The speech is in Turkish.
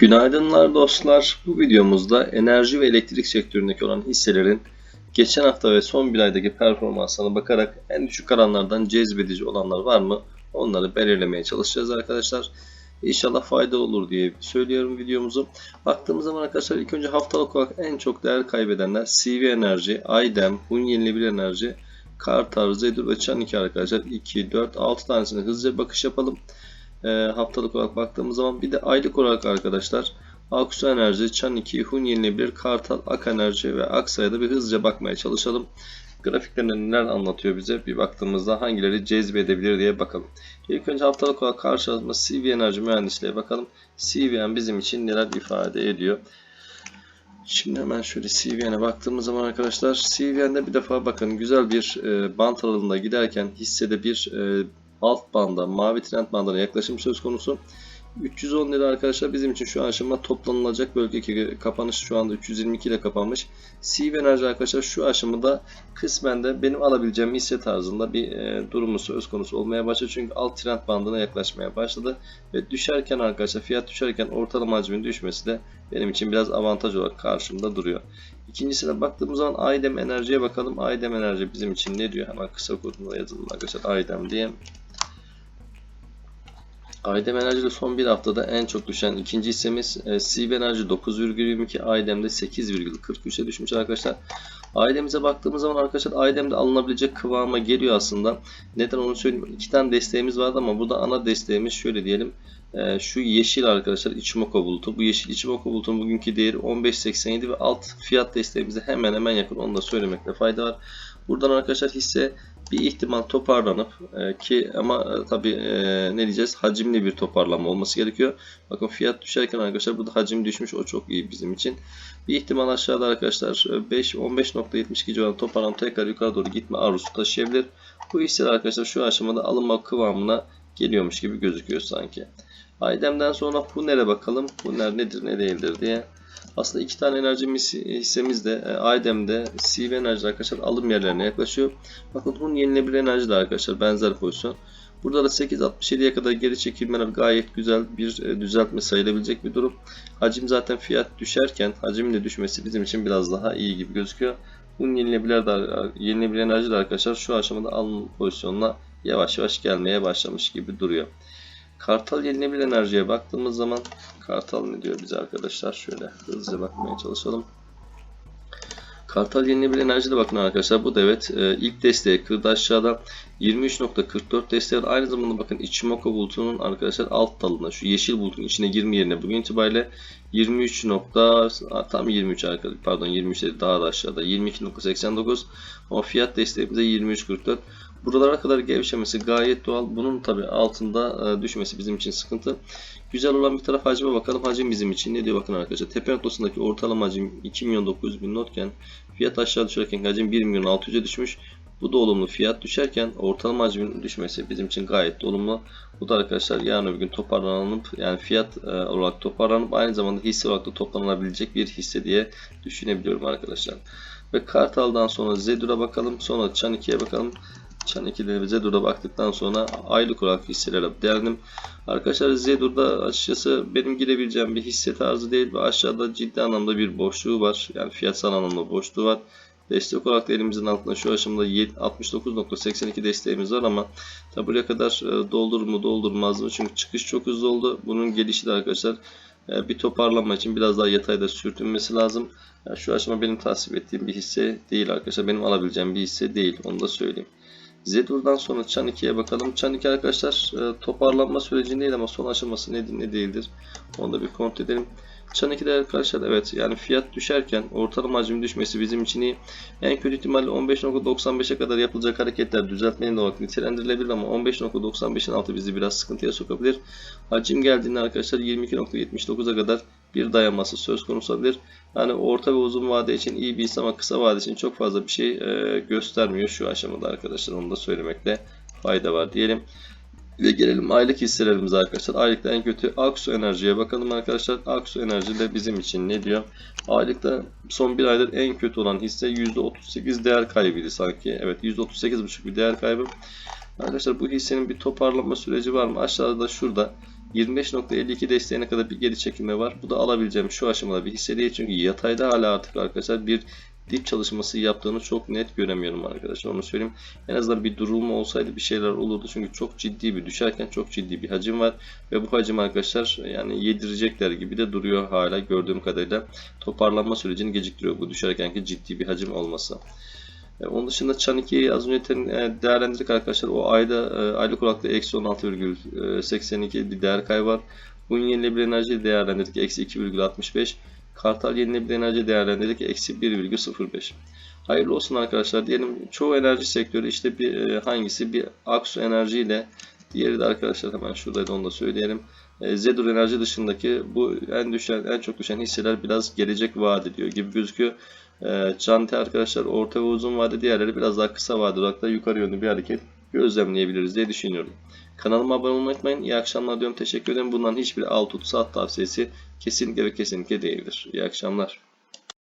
Günaydınlar dostlar. Bu videomuzda enerji ve elektrik sektöründeki olan hisselerin geçen hafta ve son bir aydaki performanslarına bakarak en düşük alanlardan cezbedici olanlar var mı? Onları belirlemeye çalışacağız arkadaşlar. İnşallah faydalı olur diye söylüyorum videomuzu. Baktığımız zaman arkadaşlar ilk önce haftalık olarak en çok değer kaybedenler CV Enerji, Aydem, Hun Yenilebilir Enerji, Kartar, Zedur ve Çanike arkadaşlar. 2, 4, 6 tanesine hızlıca bakış yapalım e, haftalık olarak baktığımız zaman bir de aylık olarak arkadaşlar Aksu Enerji, Çan 2, Hun Yenilebilir, Kartal, Ak Enerji ve Aksa'ya da bir hızlıca bakmaya çalışalım. Grafiklerinde neler anlatıyor bize bir baktığımızda hangileri cezbedebilir diye bakalım. İlk önce haftalık olarak karşılaşma CV Enerji Mühendisliğe bakalım. CVN bizim için neler ifade ediyor. Şimdi hemen şöyle CVN'e baktığımız zaman arkadaşlar CVN'de bir defa bakın güzel bir e, bant aralığında giderken hissede bir e, alt banda mavi trend bandına yaklaşım söz konusu. 310 lira arkadaşlar bizim için şu aşama toplanılacak bölge ki kapanış şu anda 322 ile kapanmış. CV Enerji arkadaşlar şu aşamada kısmen de benim alabileceğim hisse tarzında bir e, durumu söz konusu olmaya başladı. Çünkü alt trend bandına yaklaşmaya başladı. Ve düşerken arkadaşlar fiyat düşerken ortalama hacmin düşmesi de benim için biraz avantaj olarak karşımda duruyor. İkincisine baktığımız zaman Aydem Enerji'ye bakalım. Aydem Enerji bizim için ne diyor? Hemen kısa kodunda yazalım arkadaşlar Aydem diye. Aydem Enerji'de son bir haftada en çok düşen ikinci hissemiz e, CB Enerji 9,22 Aydem'de 8,43'e düşmüş arkadaşlar. Aydem'imize baktığımız zaman arkadaşlar Aydem'de alınabilecek kıvama geliyor aslında. Neden onu söyleyeyim. İki tane desteğimiz vardı ama burada ana desteğimiz şöyle diyelim. E, şu yeşil arkadaşlar Ichimoku bulutu. Bu yeşil Ichimoku bulutun bugünkü değeri 15.87 ve alt fiyat desteğimize hemen hemen yakın. Onu da söylemekte fayda var. Buradan arkadaşlar hisse bir ihtimal toparlanıp e, ki ama e, tabi e, ne diyeceğiz hacimli bir toparlanma olması gerekiyor. Bakın fiyat düşerken arkadaşlar burada hacim düşmüş o çok iyi bizim için. Bir ihtimal aşağıda arkadaşlar 5 15.72 civarında toparlanıp tekrar yukarı doğru gitme arzusu taşıyabilir. Bu hisseler arkadaşlar şu aşamada alınma kıvamına geliyormuş gibi gözüküyor sanki. Aydem'den sonra Huner'e bakalım. Huner nedir ne değildir diye. Aslında iki tane enerji hissemiz de e, Aydem'de CV enerji arkadaşlar alım yerlerine yaklaşıyor. Bakın Hun yenilebilir enerji de arkadaşlar benzer pozisyon. Burada da 8.67'ye kadar geri çekilmeler gayet güzel bir e, düzeltme sayılabilecek bir durum. Hacim zaten fiyat düşerken hacimin de düşmesi bizim için biraz daha iyi gibi gözüküyor. Hun yenilebilir, yenilebilir enerji de arkadaşlar şu aşamada alım pozisyonuna yavaş yavaş gelmeye başlamış gibi duruyor. Kartal yenilebilir enerjiye baktığımız zaman Kartal ne diyor bize arkadaşlar? Şöyle hızlıca bakmaya çalışalım. Kartal yenilebilir enerjide bakın arkadaşlar. Bu da evet e, ilk desteği kırdı aşağıda. 23.44 desteği aynı zamanda bakın Ichimoku bulutunun arkadaşlar alt dalında şu yeşil bulutun içine girme yerine bugün itibariyle 23 nokta tam 23 arkadaşlar pardon 23 değil daha da aşağıda 22.89 ama fiyat desteğimize 23.44 Buralara kadar gevşemesi gayet doğal. Bunun tabi altında e, düşmesi bizim için sıkıntı. Güzel olan bir taraf hacime bakalım. Hacim bizim için ne diyor bakın arkadaşlar. Tepe noktasındaki ortalama hacim 2 milyon 900 bin notken fiyat aşağı düşerken hacim 1 milyon 600'e düşmüş. Bu da olumlu. Fiyat düşerken ortalama hacmin düşmesi bizim için gayet olumlu. Bu da arkadaşlar yarın öbür gün toparlanıp yani fiyat e, olarak toparlanıp aynı zamanda hisse olarak da toplanılabilecek bir hisse diye düşünebiliyorum arkadaşlar. Ve Kartal'dan sonra Zedur'a bakalım. Sonra Çan 2'ye bakalım. Çan 2'de Zedur'a baktıktan sonra aylık olarak hisselere değerlendim. Arkadaşlar Zedur'da açıkçası benim girebileceğim bir hisse tarzı değil ve aşağıda ciddi anlamda bir boşluğu var. Yani fiyatsal anlamda boşluğu var. Destek olarak da elimizin altında şu aşamada 69.82 desteğimiz var ama tabi buraya kadar e, doldurur mu doldurmaz mı? Çünkü çıkış çok hızlı oldu. Bunun gelişi de arkadaşlar e, bir toparlanma için biraz daha yatayda sürtünmesi lazım. Yani şu aşama benim tasvip ettiğim bir hisse değil arkadaşlar. Benim alabileceğim bir hisse değil. Onu da söyleyeyim. Zedur'dan sonra Çan 2'ye bakalım. Çan 2 arkadaşlar e, toparlanma sürecindeydi ama son aşaması nedir ne değildir. Onu da bir kontrol edelim. Çan 2'de arkadaşlar evet yani fiyat düşerken ortalama hacim düşmesi bizim için iyi. En kötü ihtimalle 15.95'e kadar yapılacak hareketler düzeltmenin olarak nitelendirilebilir ama 15.95'in altı bizi biraz sıkıntıya sokabilir. Hacim geldiğinde arkadaşlar 22.79'a kadar bir dayanması söz konusu olabilir. Yani orta ve uzun vade için iyi bir hisse ama kısa vade için çok fazla bir şey e, göstermiyor şu aşamada arkadaşlar. Onu da söylemekte fayda var diyelim. Ve gelelim aylık hisselerimize arkadaşlar. Aylıkta en kötü Aksu Enerji'ye bakalım arkadaşlar. Aksu Enerji de bizim için ne diyor? Aylıkta son bir aydır en kötü olan hisse %38 değer kaybıydı sanki. Evet %38,5 bir değer kaybı. Arkadaşlar bu hissenin bir toparlanma süreci var mı? Aşağıda şurada 25.52 desteğine kadar bir geri çekilme var. Bu da alabileceğim şu aşamada bir hisse değil. Çünkü yatayda hala artık arkadaşlar bir dip çalışması yaptığını çok net göremiyorum arkadaşlar. Onu söyleyeyim. En azından bir durulma olsaydı bir şeyler olurdu. Çünkü çok ciddi bir düşerken çok ciddi bir hacim var. Ve bu hacim arkadaşlar yani yedirecekler gibi de duruyor hala gördüğüm kadarıyla. Toparlanma sürecini geciktiriyor bu düşerkenki ciddi bir hacim olması. E, Onun dışında Çan 2'yi az önce e, değerlendirdik arkadaşlar. O ayda e, aylık olarak da eksi 16,82 bir değer kaybı var. Bugün yenilenebilir enerji değerlendirdik. Eksi 2,65. Kartal yenilenebilir enerji değerlendirdik. Eksi 1,05. Hayırlı olsun arkadaşlar. Diyelim çoğu enerji sektörü işte bir e, hangisi? Bir Aksu Enerji ile diğeri de arkadaşlar hemen şuradaydı onu da söyleyelim. E, Zedur Enerji dışındaki bu en düşen en çok düşen hisseler biraz gelecek vaat ediyor gibi gözüküyor. E, Çante arkadaşlar orta ve uzun vade diğerleri biraz daha kısa vade olarak da yukarı yönlü bir hareket gözlemleyebiliriz diye düşünüyorum. Kanalıma abone olmayı unutmayın. İyi akşamlar diyorum. Teşekkür ederim. Bundan hiçbir alt tut saat tavsiyesi kesinlikle ve kesinlikle değildir. İyi akşamlar.